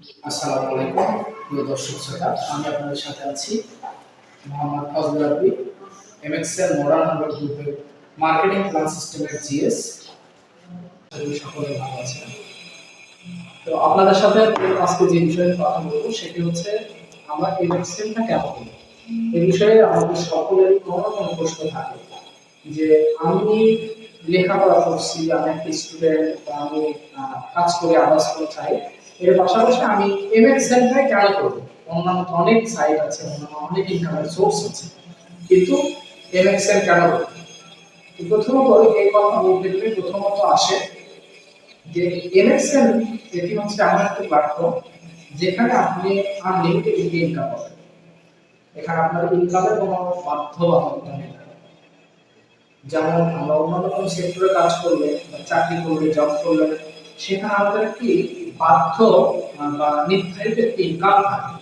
আসসালামু আলাইকুম, প্রিয় দর্শক শ্রোতা, আমি আপনাদের সাথে আছি মোহাম্মদ ফজল আরবি এমএক্সএল মডার্ন হার্বার গ্রুপের মার্কেটিং প্ল্যান সিস্টেমের জিএস সকলে ভালো আছেন। তো আপনাদের সাথে আজকে যে বিষয়ে কথা বলব, সেটি হচ্ছে আমরা এমএক্সএলটা কেন করি? এই বিষয়ে আমাদের সকলেরই কোনো কোনো প্রশ্ন থাকে যে, আমি লেখাপড়া করছি, আমি একটা স্টুডেন্ট আমি কাজ করে আবাস করে চাই? এর পাশাপাশি আমি এম এক্স সেন্টারে কেন করব। অন্যান্য তো অনেক সাইট আছে অন্যান্য অনেক ইনকামের সোর্স আছে। কিন্তু এম এক্স এন কেন করব? প্রথমত এই কথা বলতে গেলে প্রথমত আসে যে এম এক্স এটি হচ্ছে এমন একটা প্ল্যাটফর্ম যেখানে আপনি আনলিমিটেড ইনকাম পাবেন। এখানে আপনার ইনকামের কোনো বাধ্যবাধকতা নেই। যেমন আমরা অন্যান্য কোনো সেক্টরে কাজ করলে চাকরি করলে জব করলে, সেখানে আমাদের একটি বাধ্য বা নির্ধারিত ইনকাম থাকে।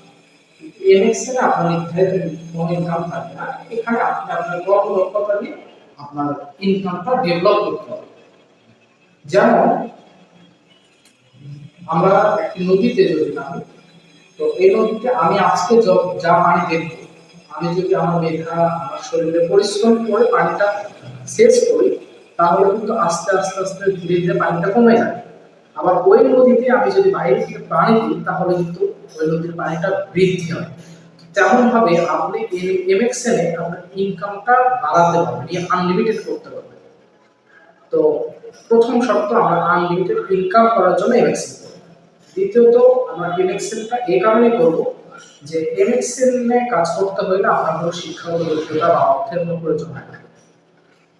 এমএক্স এ আপনার নির্ধারিত কোনো ইনকাম থাকে না। এখানে আপনি আপনার কর্মদক্ষতা দিয়ে আপনার ইনকামটা ডেভেলপ করতে হবে। যেমন, আমরা একটি নদীতে যদি নামি, তো এই নদীতে আমি আজকে যা পানি দেখব, আমি যদি আমার মেধা, আমার শরীরে পরিশ্রম করে পানিটা শেষ করি, তাহলে কিন্তু আস্তে আস্তে আস্তে ধীরে ধীরে পানিটা কমে যায় আবার ওই নদীতে আমি যদি বাইরে থেকে পানি দিই, তাহলে কিন্তু ওই নদীর পানিটা বৃদ্ধি হয় তেমন ভাবে আপনি এমএক্সএন এ আপনার ইনকামটা বাড়াতে পারবেন আনলিমিটেড করতে পারবেন। তো প্রথম শর্ত, আমরা আনলিমিটেড ইনকাম করার জন্য এমএক্সএন করব। দ্বিতীয়ত, আমরা এমএক্সএনটা এই কারণে করব যে এমএক্সএন এ কাজ করতে হলে আপনার কোনো শিক্ষাগত যোগ্যতা বা অর্থের কোনো প্রয়োজন হয় না।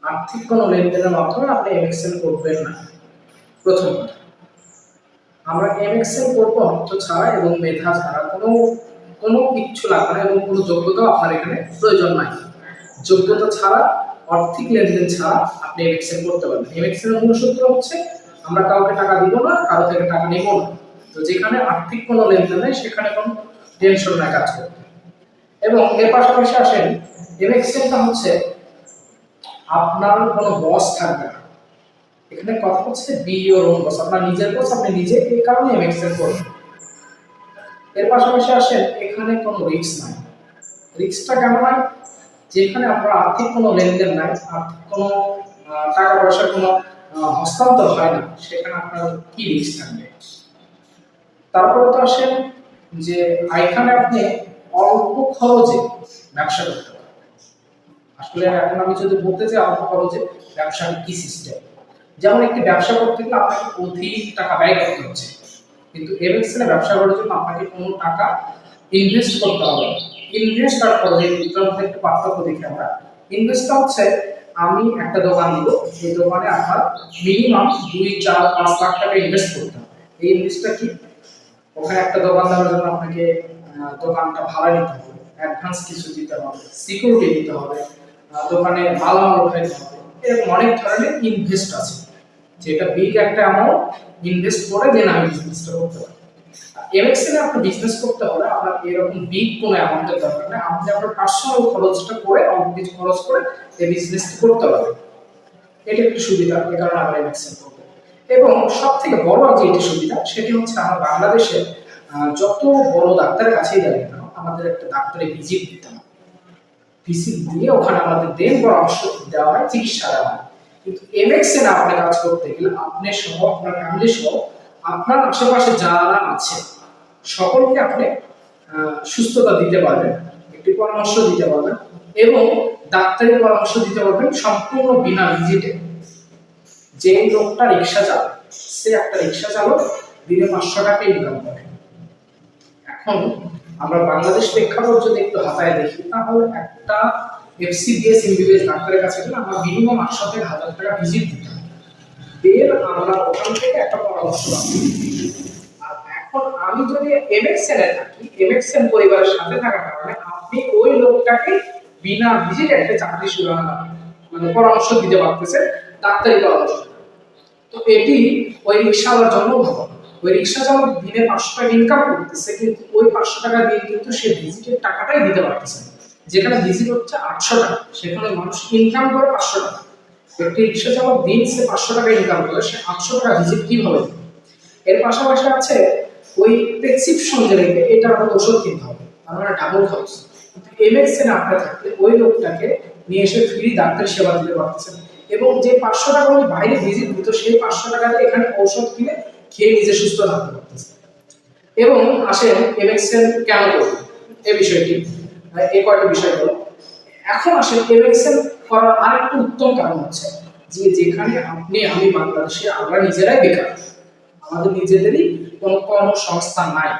আর্থিক কোনো লেনদেনের মাধ্যমে আপনি এমএক্সএন করবেন না। প্রথম কথা। আমরা এমএক্সএল করব অর্থ ছাড়া এবং মেধা ছাড়া। কোনো কোনো কিচ্ছু লাগবে না এবং কোনো যোগ্যতা আপনার এখানে প্রয়োজন নাই। যোগ্যতা ছাড়া, আর্থিক লেনদেন ছাড়া আপনি এম এমএক্সএল করতে পারবেন। এমএক্সএল এর মূল সূত্র হচ্ছে, আমরা কাউকে টাকা দিব না, কারও থেকে টাকা নেব না। তো যেখানে আর্থিক কোনো লেনদেন নেই, সেখানে কোনো টেনশন নাই কাজ করতে। এবং এর পাশাপাশি আসেন এমএক্সএলটা হচ্ছে, আপনার কোনো বস থাকবে না। এখানে কথা হচ্ছে বি ইওর ওন বস আপনার নিজের বস আপনি নিজে এই কারণে এমএক্সেল করবেন। এর পাশাপাশি আসেন, এখানে কোনো রিস্ক নাই। রিস্কটা কেমন হয়? যেখানে আপনার আর্থিক কোনো লেনদেন নাই, আর্থিক কোনো টাকা পয়সার কোনো হস্তান্তর হয় না, সেখানে আপনার কি রিস্ক থাকবে? তারপরে তো আসেন যে এখানে আপনি অল্প খরচে ব্যবসা করতে পারেন আসলে এখন আমি যদি বলতে চাই অল্প খরচে ব্যবসার কি সিস্টেম যেমন একটি ব্যবসা করতে গেলে আপনাকে অধিক টাকা ব্যয় করতে হচ্ছে। কিন্তু এমএক্সএল ব্যবসা করার জন্য আপনাকে কোনো টাকা ইনভেস্ট করতে হবে ইনভেস্ট আর এই দুটোর মধ্যে একটু পার্থক্য দেখি আমরা। ইনভেস্টটা হচ্ছে আমি একটা দোকান দিব এই দোকানে আপনার মিনিমাম দুই, চার, পাঁচ লাখ টাকা ইনভেস্ট করতে হবে। এই ইনভেস্টটা কি? ওখানে একটা দোকান দেওয়ার জন্য আপনাকে দোকানটা ভাড়া নিতে হবে অ্যাডভান্স কিছু দিতে হবে সিকিউরিটি দিতে হবে দোকানে মালামাল উঠাইতে হবে, এরকম অনেক ধরনের ইনভেস্ট আছে। যেটা বিগ একটা অ্যামাউন্ট ইনভেস্ট করে দেন আমি বিজনেসটা করতে পারি এমএক্সএল এ আপনার বিজনেস করতে হলে আপনার এরকম বিগ কোনো অ্যামাউন্টের দরকার নেই। আপনি আপনার পার্সোনাল খরচটা করে অল্প কিছু খরচ করে এই বিজনেসটি করতে পারবেন। এটা একটু সুবিধা এ কারণে আমরা এমএক্সএল করব। এবং সব থেকে বড় যে এটি সুবিধা সেটি হচ্ছে আমরা বাংলাদেশে যত বড় ডাক্তারের কাছেই যাই না কেন, আমাদের একটা ডাক্তারে ভিজিট দিতে হয়। ভিজিট দিয়ে ওখানে আমাদের দেন পরামর্শ দেওয়া হয় চিকিৎসা দেওয়া হয়। কিন্তু এমএক্সএন আপনি কাজ করতে গেলে আপনি সহ, আপনার ফ্যামিলি সহ, আপনার আশেপাশে যারা আছে, সকলকে আপনি সুস্থতা দিতে পারবেন, একটি পরামর্শ দিতে পারবেন এবং ডাক্তারি পরামর্শ দিতে পারবেন সম্পূর্ণ বিনা ভিজিটে যে লোকটা রিক্সা চালায়, সে একটা রিক্সা চালক দিনে পাঁচশো টাকা ইনকাম করে। এখন আমরা বাংলাদেশ প্রেক্ষাপট যদি একটু হাতায় দেখি, তাহলে একটা এফসিবিএস এমবিবিএস ডাক্তারের কাছে গেলে আমরা মিনিমাম আটশো থেকে হাজার টাকা ভিজিট দিতে দেন আমরা ওখান থেকে একটা পরামর্শ আর এখন আমি যদি এ থাকি পরিবারের সাথে থাকার কারণে আপনি ওই লোকটাকে বিনা ভিজিট একটা চাকরি মানে পরামর্শ দিতে পারতেছেন, ডাক্তারি পরামর্শ। তো এটি ওই রিক্সাওয়ালার জন্য ভালো। ওই রিক্সা চালক দিনে পাঁচশো টাকা ইনকাম করতেছে, কিন্তু ওই পাঁচশো টাকা দিয়ে কিন্তু সে ভিজিটের টাকাটাই দিতে পারতেছে। যেখানে ভিজিট হচ্ছে আটশো টাকা, সেখানে মানুষ ইনকাম করে পাঁচশো টাকা। একটি রিক্সা চালক দিন সে পাঁচশো টাকা ইনকাম করে, সে আটশো টাকা ভিজিট কীভাবে এর পাশাপাশি আছে ওই প্রেসক্রিপশন যে রেখে, এটা আমাদের ওষুধ কিনতে হবে, তার মানে ডাবল খরচ। এমএক্সএন আপনার থাকলে ওই লোকটাকে নিয়ে এসে ফ্রি ডাক্তার সেবা দিতে পারতেছেন। এবং যে পাঁচশো টাকা উনি বাইরে ভিজিট দিত, সেই পাঁচশো টাকাতে এখানে ঔষধ কিনে খেয়ে নিজে সুস্থ থাকতে পারতেছে এবং আসেন এমএক্সএন কেন করব এই বিষয়টি। এই কয়টা বিষয় হলো। এখন আসেন এমএক্সএন করার আরেকটা উত্তম কারণ হচ্ছে যে যেখানে আপনি, আমি বাংলাদেশে, আমরা নিজেরাই বেকার। আমাদের নিজেদেরই নাই।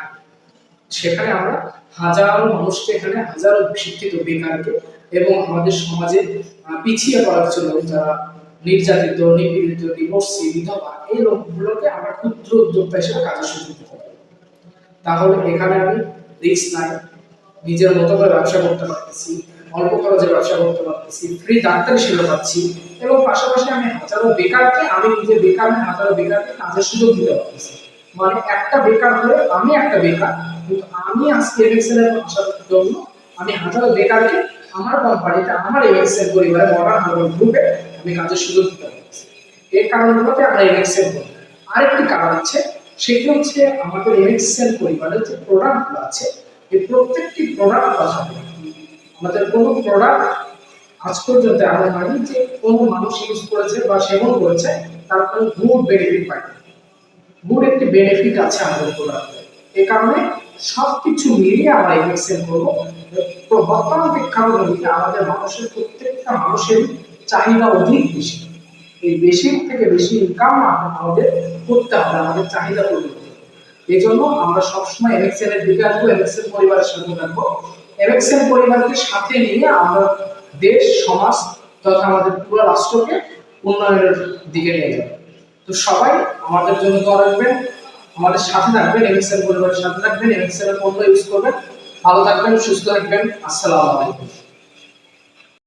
সেখানে আমরা হাজারো মানুষকে এখানে হাজারো শিক্ষিত বেকারকে এবং আমাদের সমাজে পিছিয়ে পড়ার জন্য যারা নির্যাতিত, নিপীড়িত ডিভোর্সি বিধবা এই লোকগুলোকে আমরা ক্ষুদ্র উদ্যোক্তা হিসেবে কাজের সুযোগ দিতে পারি। তাহলে এখানে আমি রিস্ক নাই। নিজের মতো করে ব্যবসা করতে পারতেছি, অল্প খরচে ব্যবসা করতে পারতেছি ফ্রি ডাক্তার হিসেবে পাচ্ছি এবং পাশাপাশি আমি হাজারো বেকারকে, আমি নিজে বেকার হাজারো বেকারকে কাজের সুযোগ দিতে পারতেছি। মানে একটা বেকার হলে আমি একটা বেকার, কিন্তু আমি আজকে এমএক্সএল এর আসার জন্য আমি হাজারো বেকারকে আমার কোম্পানিতে, আমার এমএক্সএল পরিবারে মডার্ন হার্বাল গ্রুপে আমি কাজের সুযোগ দিতে পারতেছি। এই কারণগুলোতে আমরা এমএক্সএল করি আরেকটি কারণ আছে সেটি হচ্ছে আমাদের এমএক্সএল পরিবারের যে প্রোডাক্টগুলো আছে এই প্রত্যেকটি প্রোডাক্ট পাঠাবে আমাদের কোনো প্রোডাক্ট আজ পর্যন্ত এমন হয়নি যে কোনো মানুষ ইউজ করেছে বা সেবন করেছে, তার কোনো গুড বেনিফিট পাই গুড একটি বেনিফিট আছে আমাদের প্রোডাক্টে এ। কারণে সব কিছু মিলিয়ে আমরা এক্সেল করব। বর্তমান প্রেক্ষাপটে আমাদের মানুষের প্রত্যেকটা মানুষের চাহিদা অধিক বেশি। এই বেশি থেকে বেশি ইনকাম আমাদের করতে হবে, আমাদের চাহিদা পূরণ। এই জন্য আমরা সবসময় এমএক্সএল এর দিকে আসব এমএক্সএল পরিবারের সাথে থাকব। এমএক্সএল পরিবারকে সাথে নিয়ে আমরা দেশ, সমাজ তথা আমাদের পুরো রাষ্ট্রকে উন্নয়নের দিকে নিয়ে যাব। তো সবাই আমাদের জন্য দোয়া রাখবেন, আমাদের সাথে থাকবেন এমএক্সএল পরিবারের সাথে থাকবেন এমএক্সএল এর পণ্য ইউজ করবেন। ভালো থাকবেন, সুস্থ থাকবেন। আসসালামু আলাইকুম।